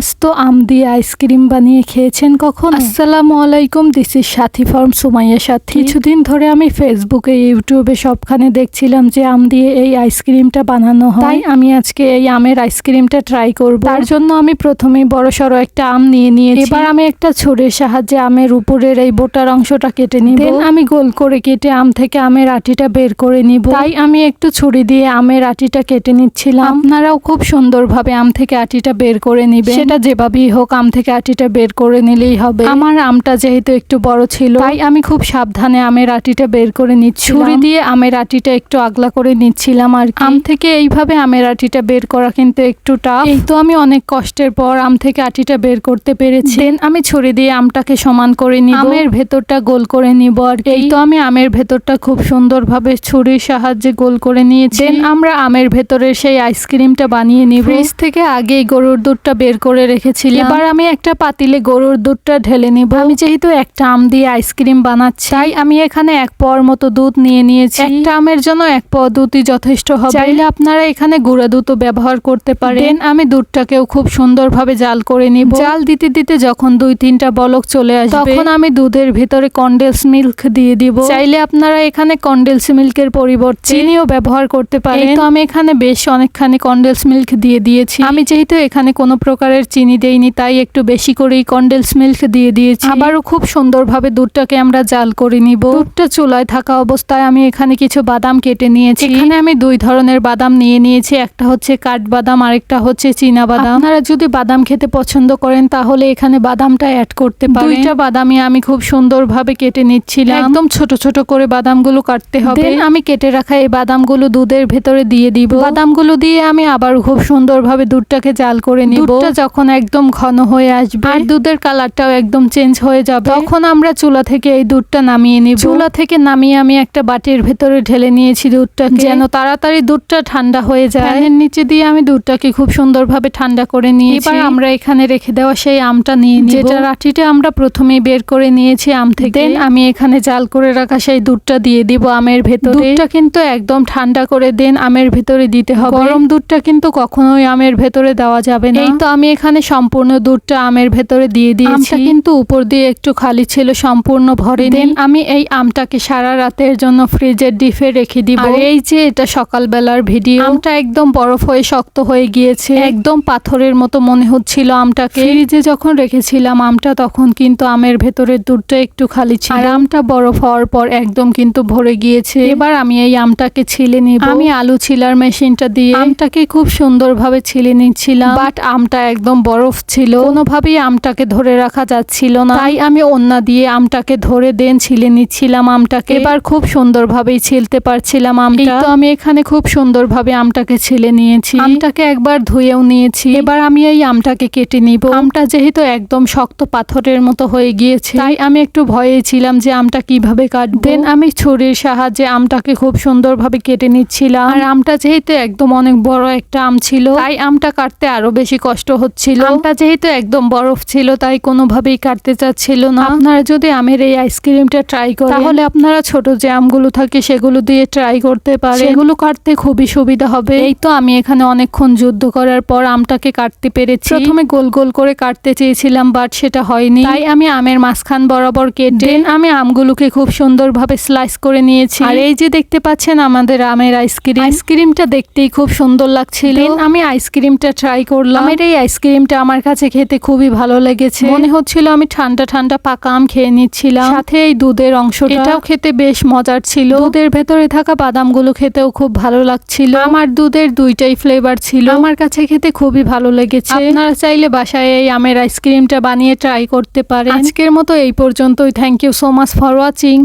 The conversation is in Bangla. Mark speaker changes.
Speaker 1: আস্ত আম দিয়ে আইসক্রিম বানিয়ে খেয়েছেন কখন? আসসালামু আলাইকুম this is Sathi farm Sumaiya Sathi. কিছুদিন ধরে আমি ফেসবুকে, ইউটিউবে সবখানে দেখছিলাম যে আম দিয়ে এই আইসক্রিমটা বানানো হয়। তাই আমি আজকে এই আমের আইসক্রিমটা ট্রাই করব। তার জন্য আমি প্রথমেই বড় সড়ো একটা আম নিয়ে নিয়েছি। এবার আমি একটা ছুরির সাহায্যে আমের উপরের এই বোটার অংশটা কেটে নিব। Then আমি গোল করে কেটে আম থেকে আমের আটিটা বের করে নিব। তাই আমি একটু ছুরি দিয়ে আমের আটিটা কেটে নিচ্ছিলাম। আপনারাও খুব সুন্দরভাবে আম থেকে আটিটা বের করে নিবেন। সেটা যেভাবেই হোক আম থেকে আটিটা বের করে নিলেই হবে। আমার আমটা যেহেতু একটু বড় ছিল, তাই আমি খুব সাবধানে আমের আটিটা বের করে নিচ্ছি ছুরি দিয়ে আমের আটিটা একটু আগলা করে নিচ্ছিলাম আর। আম থেকে এইভাবে আমের আটিটা বের করা কিন্তু একটু টাফ এই তো আমি অনেক কষ্টের পর আম থেকে আটিটা বের করতে পেরেছি। আমি ছুরি দিয়ে আমটাকে সমান করে নিব। আমের ভেতরটা গোল করে নিব আর। এই তো আমি আমের ভেতরটা খুব সুন্দরভাবে ছুরির সাহায্যে গোল করে নিয়েছি। আমরা আমের ভেতরে সেই আইসক্রিমটা বানিয়ে নিব। ফ্রিজ থেকে আগেই গরুর দুধটা বের করে রেখেছিলাম। এবার আমি একটা পাতিলে গরুর দুধটা ঢেলে নিব। আমি যেহেতু একটা আম দিয়ে আইসক্রিম বানাচ্ছি তাই আমি এখানে এক পাওয়ার মতো দুধ নিয়ে নিয়েছি। একটা আমের জন্য এক পাওয়া দুধই যথেষ্ট হবে। চাইলে আপনারা এখানে গুঁড়া দুধও ব্যবহার করতে পারেন। আমি দুধটাকেও খুব সুন্দরভাবে জাল করে নিব। জাল দিতে দিতে যখন দুই তিনটা বলক চলে আসবে তখন আমি দুধের ভিতরে কন্ডেন্স মিল্ক দিয়ে দিব। চাইলে আপনারা এখানে কন্ডেন্স মিল্কের পরিবর্তে চিনিও ব্যবহার করতে পারেন। তো আমি এখানে বেশ অনেকখানি কন্ডেন্স মিল্ক দিয়ে দিয়েছি। আমি যেহেতু এখানে কোনো প্রকারের চিনি দেইনি তাই একটু বেশি করেই কন্ডেন্স মিল্ক দিয়ে দিয়েছি। আবারও খুব সুন্দরভাবে দুধটাকে আমরা জাল করে নিব। দুধটা চুলায় থাকা অবস্থায় আমি এখানে কিছু বাদাম কেটে নিয়েছি। এখানে আমি দুই ধরনের বাদাম নিয়ে নিয়েছি একটা হচ্ছে কাঠবাদাম আরেকটা হচ্ছে চীনা বাদাম। আপনারা যদি বাদাম খেতে পছন্দ করেন তাহলে এখানে বাদামটা অ্যাড করতে পারেন। দুইটা বাদামই আমি খুব সুন্দরভাবে কেটে নিচ্ছিলাম। একদম ছোট ছোট করে বাদামগুলো কাটতে হবে। আমি কেটে রাখা এই বাদামগুলো দুধের ভেতরে দিয়ে দিব। বাদামগুলো দিয়ে আমি আবার খুব সুন্দরভাবে দুধটাকে জাল করে নিব। দুধটা যখন একদম ঘন হয়ে আসবে আর দুধের কালারটাও একদম চেঞ্জ হয়ে যাবে। তখন আমরা চুলা থেকে এই দুধটা নামিয়ে নিব। চুলা থেকে নামিয়ে আমি একটা বাটির ভেতরে ঢেলে নিয়েছি দুধটা যেন তাড়াতাড়ি দুধটা ঠান্ডা হয়ে যায়। ফ্যানের নিচে দিয়ে আমি দুধটাকে খুব সুন্দরভাবে ঠান্ডা করে নিয়েছি। এবার আমরা এখানে রেখে দেওয়া সেই আমটা নিয়ে নিব। যেটা রাঠিটা আমরা প্রথমেই বের করে নিয়েছি আম থেকে। দেন আমি এখানে জাল করে রাখা সেই দুধটা দিয়ে দিব আমের ভেতরে। দুধটা কিন্তু একদম ঠান্ডা করে দেন আমের ভেতরে দিতে হবে। গরম দুধটা কিন্তু কখনোই আমের ভেতরে দেওয়া যাবে না। এই তো আমি এখানে সম্পূর্ণ দুধটা আমের ভেতরে দিয়ে দিয়েছি। কিন্তু উপর দিয়ে একটু খালি ছিল সম্পূর্ণ ভরে দেন আমি এই আমটাকে সারা রাতের জন্য ফ্রিজের ডিপে রেখে দিব। আর এই যে এটা সকালবেলার ভিডিও আমটা একদম বরফ হয়ে শক্ত হয়ে গিয়েছে। একদম পাথরের মতো মনে হচ্ছিল আমটাকে। ফ্রিজে যখন রেখেছিলাম আমটা তখন কিন্তু আমের ভেতরের দুধটা একটু খালি ছিল। আর আমটা বরফ হওয়ার পর একদম কিন্তু ভরে গিয়েছে। এবার আমি এই আমটাকে ছিলে নিব। আমি আলু ছিলার মেশিনটা দিয়ে আমটাকে খুব সুন্দরভাবে ছিলে নিচ্ছিলাম। বাট আমটা একদম বরফ ছিল। কোনোভাবেই আমটাকে ধরে রাখা যাচ্ছিল না। তাই আমি ওন্না দিয়ে আমটাকে ধরে দেন ছিলে নিচ্ছিলাম আমটাকে। এবার খুব সুন্দরভাবেই ছিলতে পারছিলাম আমটা। তো আমি এখানে খুব সুন্দরভাবে আমটাকে ছিলে নিয়েছি। আমটাকে একবার ধুয়েও নিয়েছি। এবার আমি এই আমটাকে কেটে নিব। আমটা যেহেতু একদম শক্ত পাথরের মতো হয়ে গিয়েছে, তাই আমি একটু ভয়ে ছিলাম যে আমটা কীভাবে কাটবো। দেন আমি ছুরির সাহায্যে আমটাকে খুব সুন্দরভাবে কেটে নিচ্ছিলাম। আর আমটা যেহেতু একদম অনেক বড় একটা আম ছিল, তাই আমটা কাটতে আরও বেশি কষ্ট হচ্ছিল আমটা যেহেতু একদম বরফ ছিল তাই কোনোভাবেই কাটতে চাচ্ছিল না। আপনারা যদি আমের এই আইসক্রিমটা ট্রাই করেন তাহলে আপনারা ছোট যে আমগুলো থাকে সেগুলো দিয়ে ট্রাই করতে পারেন। সেগুলো কাটতে খুবই সুবিধা হবে। এই তো আমি এখানে অনেকক্ষণ যুদ্ধ করার পর আমটাকে কাটতে পেরেছি। প্রথমে গোল গোল করে কাটতে চেয়েছিলাম বাট সেটা হয়নি। তাই আমি আমের মাঝখান বরাবর কেটে আমি আমগুলোকে খুব সুন্দরভাবে স্লাইস করে নিয়েছি। আর এই যে দেখতে পাচ্ছেন আমাদের আমের আইসক্রিম আইসক্রিমটা দেখতেই খুব সুন্দর লাগছিল। আমি আইসক্রিমটা ট্রাই করলাম। আমের এই আইসক্রিমটা আমার কাছে খেতে খুবই ভালো লেগেছে। মনে হচ্ছিল আমি ঠান্ডা ঠান্ডা পাকা আম খেয়ে নিচ্ছিলাম। সাথে এই দুধের অংশটা। এটাও খেতে বেশ মজার ছিল। দুধের ভেতরে থাকা বাদামগুলো খেতেও খুব ভালো লাগছিল। আমার দুধের দুইটাই ফ্লেভার ছিল। আমার কাছে খেতে খুবই ভালো লেগেছে। আপনারা চাইলে বাসায় এই আমের আইসক্রিমটা বানিয়ে ট্রাই করতে পারেন। আজকের মতো এই পর্যন্তই। Thank you so much for watching